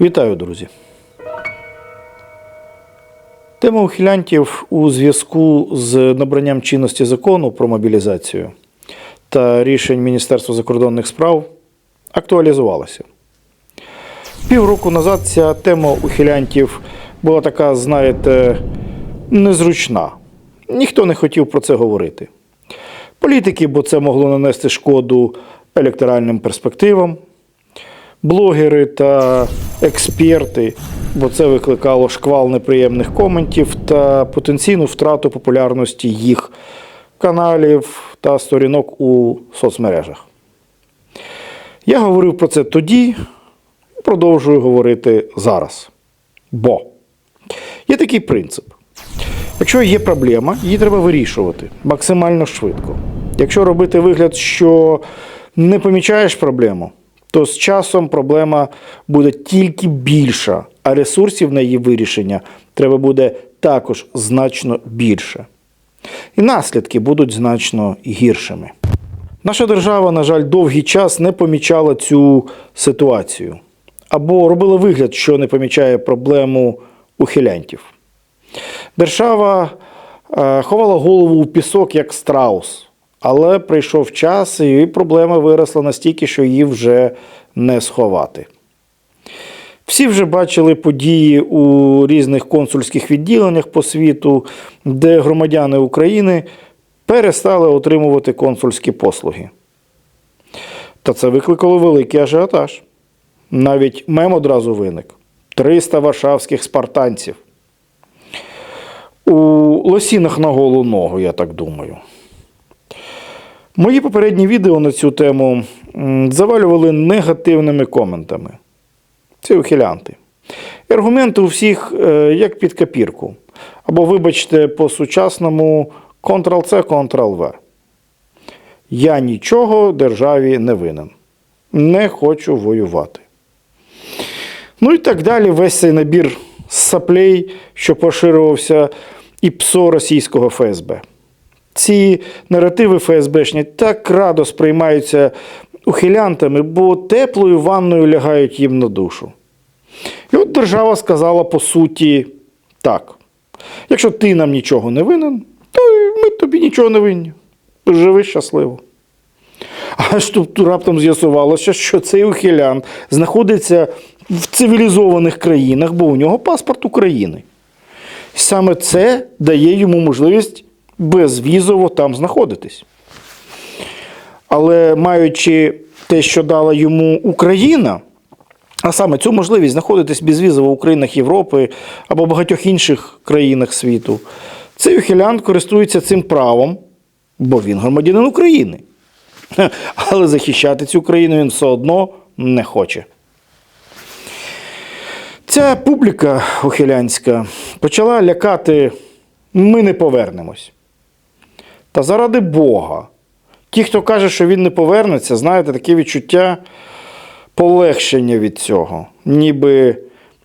Вітаю, друзі. Тема ухилянтів у зв'язку з набранням чинності закону про мобілізацію та рішень Міністерства закордонних справ актуалізувалася. Півроку назад ця тема ухилянтів була така, знаєте, незручна. Ніхто не хотів про це говорити. Політики, бо це могло нанести шкоду електоральним перспективам, блогери та експерти, бо це викликало шквал неприємних коментів та потенційну втрату популярності їх каналів та сторінок у соцмережах. Я говорив про це тоді, продовжую говорити зараз. Бо є такий принцип. Якщо є проблема, її треба вирішувати максимально швидко. Якщо робити вигляд, що не помічаєш проблему, то з часом проблема буде тільки більша, а ресурсів на її вирішення треба буде також значно більше. І наслідки будуть значно гіршими. Наша держава, на жаль, довгий час не помічала цю ситуацію або робила вигляд, що не помічає проблему ухилянтів. Держава е, ховала голову у пісок як страус, але прийшов час, і проблема виросла настільки, що її вже не сховати. Всі вже бачили події у різних консульських відділеннях по світу, де громадяни України перестали отримувати консульські послуги. Та це викликало великий ажіотаж. Навіть мем одразу виник: 300 варшавських спартанців. У лосінах на голу ногу, я так думаю. Мої попередні відео на цю тему завалювали негативними коментами. Це ухилянти. І аргументи у всіх е, як під копірку. Або, вибачте, по-сучасному Ctrl-C, Ctrl-V. Я нічого державі не винен. Не хочу воювати. Ну і так далі, весь цей набір саплей, що поширювався і ПСО російського ФСБ. Ці наративи ФСБшні так радо сприймаються ухилянтами, бо теплою ванною лягають їм на душу. І от держава сказала по суті так: якщо ти нам нічого не винен, то й ми тобі нічого не винні. Живи щасливо. Аж тут раптом з'ясувалося, що цей ухилян знаходиться в цивілізованих країнах, бо у нього паспорт України. Саме це дає йому можливість безвізово там знаходитись. Але маючи те, що дала йому Україна, а саме цю можливість знаходитись безвізово в країнах Європи або багатьох інших країнах світу, цей ухилян користується цим правом, бо він громадянин України. Але захищати цю країну він все одно не хоче. Ця публіка ухилянська почала лякати ми не повернемось. Та заради Бога. Ті, хто каже, що він не повернеться, знаєте, таке відчуття полегшення від цього. Ніби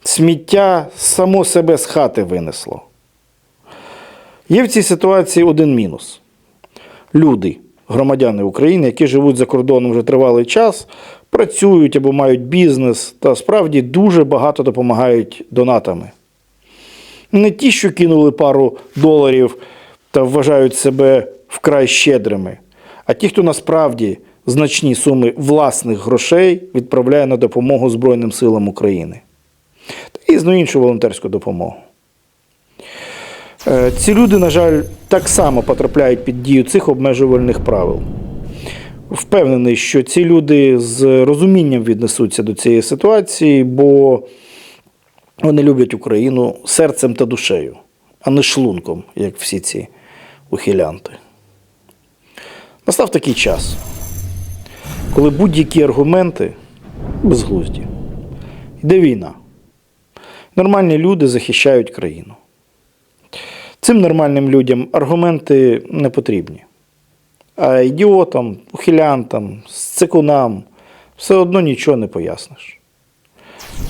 сміття само себе з хати винесло. Є в цій ситуації один мінус. Люди, громадяни України, які живуть за кордоном вже тривалий час, працюють або мають бізнес та справді дуже багато допомагають донатами. Не ті, що кинули пару доларів та вважають себе вкрай щедрими, а ті, хто насправді значні суми власних грошей відправляє на допомогу Збройним силам України та різну іншу волонтерську допомогу. Е, Ці люди, на жаль, так само потрапляють під дію цих обмежувальних правил. Впевнений, що ці люди з розумінням віднесуться до цієї ситуації, бо вони люблять Україну серцем та душею, а не шлунком, як всі ці ухилянти. Настав такий час, коли будь-які аргументи безглузді. Йде війна. Нормальні люди захищають країну. Цим нормальним людям аргументи не потрібні. А ідіотам, ухилянтам, цикунам все одно нічого не поясниш.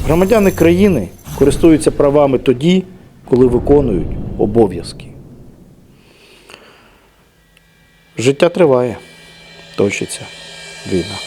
Громадяни країни користуються правами тоді, коли виконують обов'язки. Життя триває, точиться війна.